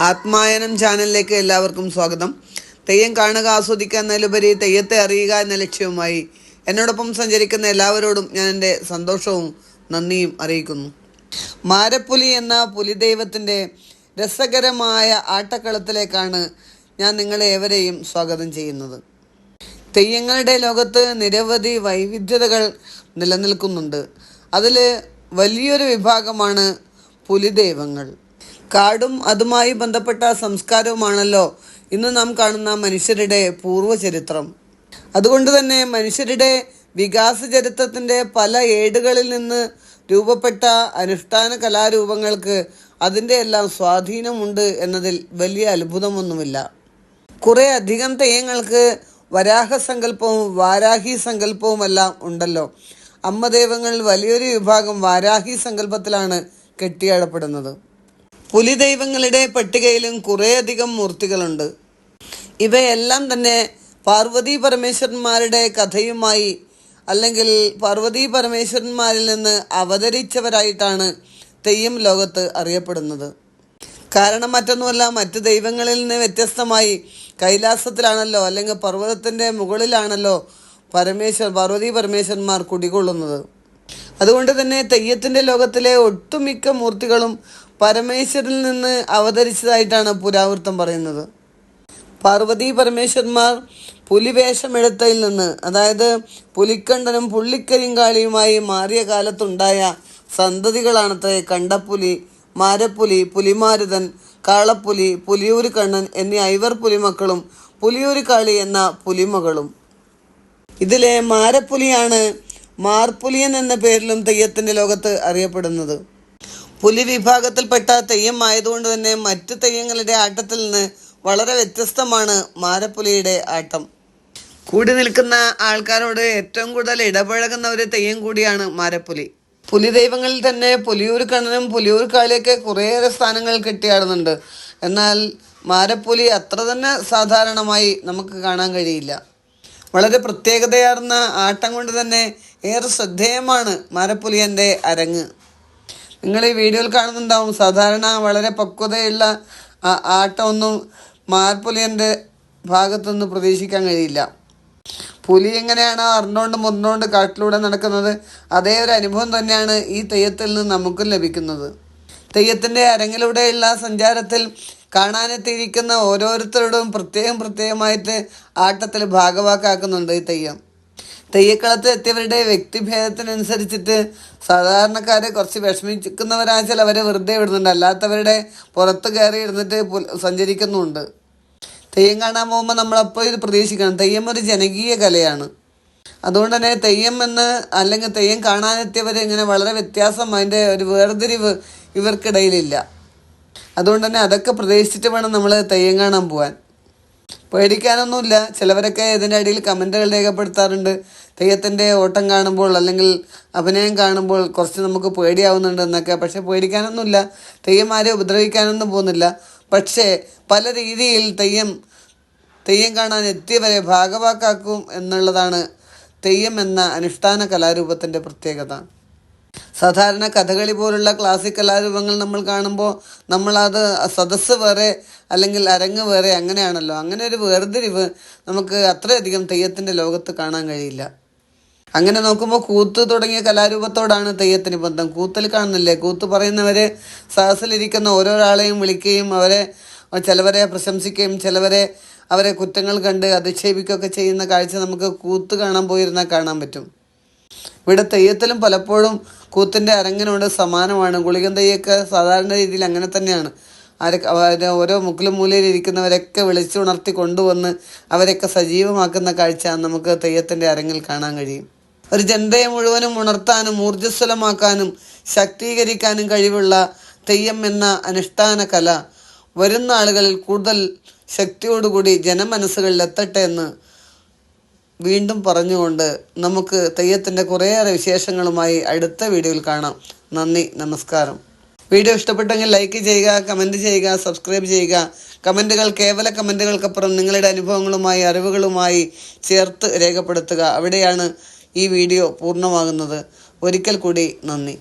ആത്മായനം ചാനലിലേക്ക് എല്ലാവർക്കും സ്വാഗതം. തെയ്യം കാണുക ആസ്വദിക്കുക എന്നതിലുപരി തെയ്യത്തെ അറിയുക എന്ന ലക്ഷ്യവുമായി എന്നോടൊപ്പം സഞ്ചരിക്കുന്ന എല്ലാവരോടും ഞാൻ എന്റെ സന്തോഷവും നന്ദിയും അറിയിക്കുന്നു. മാരപ്പുലി എന്ന പുലിദൈവത്തിന്റെ രസകരമായ ആട്ടക്കളത്തിലേക്കാണ് ഞാൻ നിങ്ങളെ ഏവരെയും സ്വാഗതം ചെയ്യുന്നത്. തെയ്യങ്ങളുടെ ലോകത്ത് നിരവധി വൈവിധ്യതകൾ നിലനിൽക്കുന്നുണ്ട്. അതിൽ വലിയൊരു വിഭാഗമാണ് പുലിദൈവങ്ങൾ. കാടും അതുമായി ബന്ധപ്പെട്ട സംസ്കാരവുമാണല്ലോ ഇന്ന് നാം കാണുന്ന മനുഷ്യരുടെ പൂർവചരിത്രം. അതുകൊണ്ട് തന്നെ മനുഷ്യരുടെ വികാസ ചരിത്രത്തിന്റെ പല ഏടുകളിൽ നിന്ന് രൂപപ്പെട്ട അനുഷ്ഠാന കലാരൂപങ്ങൾക്ക് അതിന്റെ എല്ലാം സ്വാധീനമുണ്ട് എന്നതിൽ വലിയ അത്ഭുതമൊന്നുമില്ല. കുറേ അധികം തെയ്യങ്ങൾക്ക് വരാഹ സങ്കല്പവും വാരാഹി സങ്കല്പവുമെല്ലാം ഉണ്ടല്ലോ. അമ്മദൈവങ്ങൾ വലിയൊരു വിഭാഗം വാരാഹി സങ്കല്പത്തിലാണ് കെട്ടിയാടപ്പെടുന്നത് പുലി ദൈവങ്ങളുടെ പട്ടികയിലും കുറേയധികം മൂർത്തികളുണ്ട്. ഇവയെല്ലാം തന്നെ പാർവതി പരമേശ്വരന്മാരുടെ കഥയുമായി അല്ലെങ്കിൽ പാർവതി പരമേശ്വരന്മാരിൽ നിന്ന് അവതരിച്ചവരായിട്ടാണ് തെയ്യം ലോകത്ത് അറിയപ്പെടുന്നത്. കാരണം മറ്റൊന്നുമല്ല മറ്റ് ദൈവങ്ങളിൽ നിന്ന് വ്യത്യസ്തമായി കൈലാസത്തിലാണല്ലോ അല്ലെങ്കിൽ പർവതത്തിന്റെ മുകളിലാണല്ലോ പരമേശ്വർ പാർവതി പരമേശ്വരന്മാർ കുടികൊള്ളുന്നത്. അതുകൊണ്ട് തന്നെ തെയ്യത്തിന്റെ ലോകത്തിലെ ഒട്ടുമിക്ക മൂർത്തികളും പരമേശ്വരിൽ നിന്ന് അവതരിച്ചതായിട്ടാണ് പുരാവൃത്തം പറയുന്നത്. പാർവതി പരമേശ്വരന്മാർ പുലിവേഷമെടുത്തതിൽ നിന്ന് അതായത് പുലിക്കണ്ടനും പുള്ളിക്കരിങ്കാളിയുമായി മാറിയ കാലത്തുണ്ടായ സന്തതികളാണത്തെ കണ്ടപ്പുലി മാരപ്പുലി പുലിമാരുതൻ കാളപ്പുലി പുലിയൂര് കണ്ണൻ എന്നീ ഐവർ പുലിമക്കളും പുലിയൂര് കാളി എന്ന പുലിമകളും. ഇതിലെ മാരപ്പുലിയാണ് മാർപ്പുലിയൻ എന്ന പേരിലും തെയ്യത്തിന്റെ ലോകത്ത് അറിയപ്പെടുന്നത്. പുലി വിഭാഗത്തിൽപ്പെട്ട തെയ്യം ആയതുകൊണ്ട് തന്നെ മറ്റ് തെയ്യങ്ങളുടെ ആട്ടത്തിൽ നിന്ന് വളരെ വ്യത്യസ്തമാണ് മാരപ്പുലിയുടെ ആട്ടം. കൂടി നിൽക്കുന്ന ആൾക്കാരോട് ഏറ്റവും കൂടുതൽ ഇടപഴകുന്ന ഒരു തെയ്യം കൂടിയാണ് മാരപ്പുലി. പുലി ദൈവങ്ങളിൽ തന്നെ പുലിയൂർ കണ്ണനും പുലിയൂർ കാളിയൊക്കെ കുറേയേറെ സ്ഥാനങ്ങൾ കെട്ടിയാടുന്നുണ്ട്. എന്നാൽ മാരപ്പുലി അത്ര തന്നെ സാധാരണമായി നമുക്ക് കാണാൻ കഴിയില്ല. വളരെ പ്രത്യേകതയാർന്ന ആട്ടം കൊണ്ട് തന്നെ ഏറെ ശ്രദ്ധേയമാണ് മാരപ്പുലിയന്റെ അരങ്ങ്. നിങ്ങൾ ഈ വീഡിയോയിൽ കാണുന്നുണ്ടാവും. സാധാരണ വളരെ പക്വതയുള്ള ആട്ടമൊന്നും മാർപ്പുലിയന്റെ ഭാഗത്തൊന്നും പ്രതീക്ഷിക്കാൻ കഴിയില്ല. പുലി എങ്ങനെയാണ് അറിഞ്ഞുകൊണ്ട് മുറിഞ്ഞുകൊണ്ട് കാട്ടിലൂടെ നടക്കുന്നത് അതേ ഒരു അനുഭവം തന്നെയാണ് ഈ തെയ്യത്തിൽ നിന്ന് നമുക്കും ലഭിക്കുന്നത്. തെയ്യത്തിന്റെ അരങ്ങിലൂടെയുള്ള സഞ്ചാരത്തിൽ കാണാനെത്തിയിരിക്കുന്ന ഓരോരുത്തരോടും പ്രത്യേകം പ്രത്യേകമായിട്ട് ആട്ടത്തിൽ ഭാഗവാക്കാക്കുന്നുണ്ട് ഈ തെയ്യം. തെയ്യക്കളത്തിൽ എത്തിയവരുടെ വ്യക്തിഭേദത്തിനനുസരിച്ചിട്ട് സാധാരണക്കാരെ കുറച്ച് വിഷമിക്കുന്നവരാച്ചാൽ അവരെ വെറുതെ വിടുന്നുണ്ട്. അല്ലാത്തവരുടെ പുറത്ത് കയറി ഇരുന്നിട്ട് സഞ്ചരിക്കുന്നുണ്ട് തെയ്യം കാണാൻ പോകുമ്പോൾ നമ്മളപ്പോൾ ഇത് പ്രതീക്ഷിക്കണം. തെയ്യം ഒരു ജനകീയ കലയാണ്. അതുകൊണ്ട് തന്നെ തെയ്യം എന്ന് അല്ലെങ്കിൽ തെയ്യം കാണാനെത്തിയവർ ഇങ്ങനെ വളരെ വ്യത്യാസം അതിന്റെ ഒരു വേർതിരിവ് ഇവർക്കിടയിലില്ല. അതുകൊണ്ട് തന്നെ അതൊക്കെ പ്രതീക്ഷിച്ചിട്ട് വേണം നമ്മൾ തെയ്യം കാണാൻ പോകാൻ പേടിക്കാനൊന്നുമില്ല. ചിലവരൊക്കെ ഇതിന്റെ അടിയിൽ കമന്റുകൾ രേഖപ്പെടുത്താറുണ്ട്. തെയ്യത്തിന്റെ ഓട്ടം കാണുമ്പോൾ അല്ലെങ്കിൽ അഭിനയം കാണുമ്പോൾ കുറച്ച് നമുക്ക് പേടിയാവുന്നുണ്ട് എന്നൊക്കെ. പക്ഷേ പേടിക്കാനൊന്നുമില്ല. തെയ്യം ആരെയും ഉപദ്രവിക്കാനൊന്നും പോകുന്നില്ല. പക്ഷേ പല രീതിയിൽ തെയ്യം തെയ്യം കാണാൻ എത്തിയവരെ ഭാഗവാക്കാക്കും എന്നുള്ളതാണ് തെയ്യം എന്ന അനുഷ്ഠാന കലാരൂപത്തിന്റെ പ്രത്യേകത. സാധാരണ കഥകളി പോലുള്ള ക്ലാസിക് കലാരൂപങ്ങൾ നമ്മൾ കാണുമ്പോൾ നമ്മളത് സദസ്സ് വേറെ അല്ലെങ്കിൽ അരങ്ങ് വേറെ അങ്ങനെയാണല്ലോ. അങ്ങനെ ഒരു വേർതിരിവ് നമുക്ക് അത്രയധികം തെയ്യത്തിന്റെ ലോകത്ത് കാണാൻ കഴിയില്ല. അങ്ങനെ നോക്കുമ്പോൾ കൂത്ത് തുടങ്ങിയ കലാരൂപത്തോടാണ് തെയ്യത്തിന് ബന്ധം. കൂത്തിൽ കാണുന്നില്ലേ? കൂത്ത് പറയുന്നവര് സഹസിലിരിക്കുന്ന ഓരോരാളെയും വിളിക്കുകയും അവരെ ചിലവരെ പ്രശംസിക്കുകയും ചിലവരെ അവരെ കുറ്റങ്ങൾ കണ്ട് അധിക്ഷേപിക്കുകയൊക്കെ ചെയ്യുന്ന കാഴ്ച നമുക്ക് കൂത്ത് കാണാൻ പോയിരുന്നാൽ കാണാൻ പറ്റും. ഇവിടെ തെയ്യത്തിലും പലപ്പോഴും കൂത്തിന്റെ അരങ്ങിനോട് സമാനമാണ്. ഗുളികൻ തെയ്യൊക്കെ സാധാരണ രീതിയിൽ അങ്ങനെ തന്നെയാണ്. ആരൊക്കെ ഓരോ മുക്കിലും മൂലയിൽ ഇരിക്കുന്നവരൊക്കെ വിളിച്ചുണർത്തി കൊണ്ടുവന്ന് അവരൊക്കെ സജീവമാക്കുന്ന കാഴ്ച നമുക്ക് തെയ്യത്തിന്റെ അരങ്ങിൽ കാണാൻ കഴിയും. ഒരു ജനതയെ മുഴുവനും ഉണർത്താനും ഊർജസ്വലമാക്കാനും ശാക്തീകരിക്കാനും കഴിവുള്ള തെയ്യം എന്ന അനുഷ്ഠാന കല വരുന്ന ആളുകളിൽ കൂടുതൽ ശക്തിയോടുകൂടി ജനമനസ്സുകളിൽ എത്തട്ടെ എന്ന് വീണ്ടും പറഞ്ഞുകൊണ്ട് നമുക്ക് തെയ്യത്തിന്റെ കുറേയേറെ വിശേഷങ്ങളുമായി അടുത്ത വീഡിയോയിൽ കാണാം. നന്ദി നമസ്കാരം. വീഡിയോ ഇഷ്ടപ്പെട്ടെങ്കിൽ ലൈക്ക് ചെയ്യുക കമന്റ് ചെയ്യുക സബ്സ്ക്രൈബ് ചെയ്യുക. കമന്റുകൾ കേവല കമന്റുകൾക്കപ്പുറം നിങ്ങളുടെ അനുഭവങ്ങളുമായി അറിവുകളുമായി ചേർത്ത് രേഖപ്പെടുത്തുക. അവിടെയാണ് ഈ വീഡിയോ പൂർണമാകുന്നത്. ഒരിക്കൽ കൂടി നന്ദി.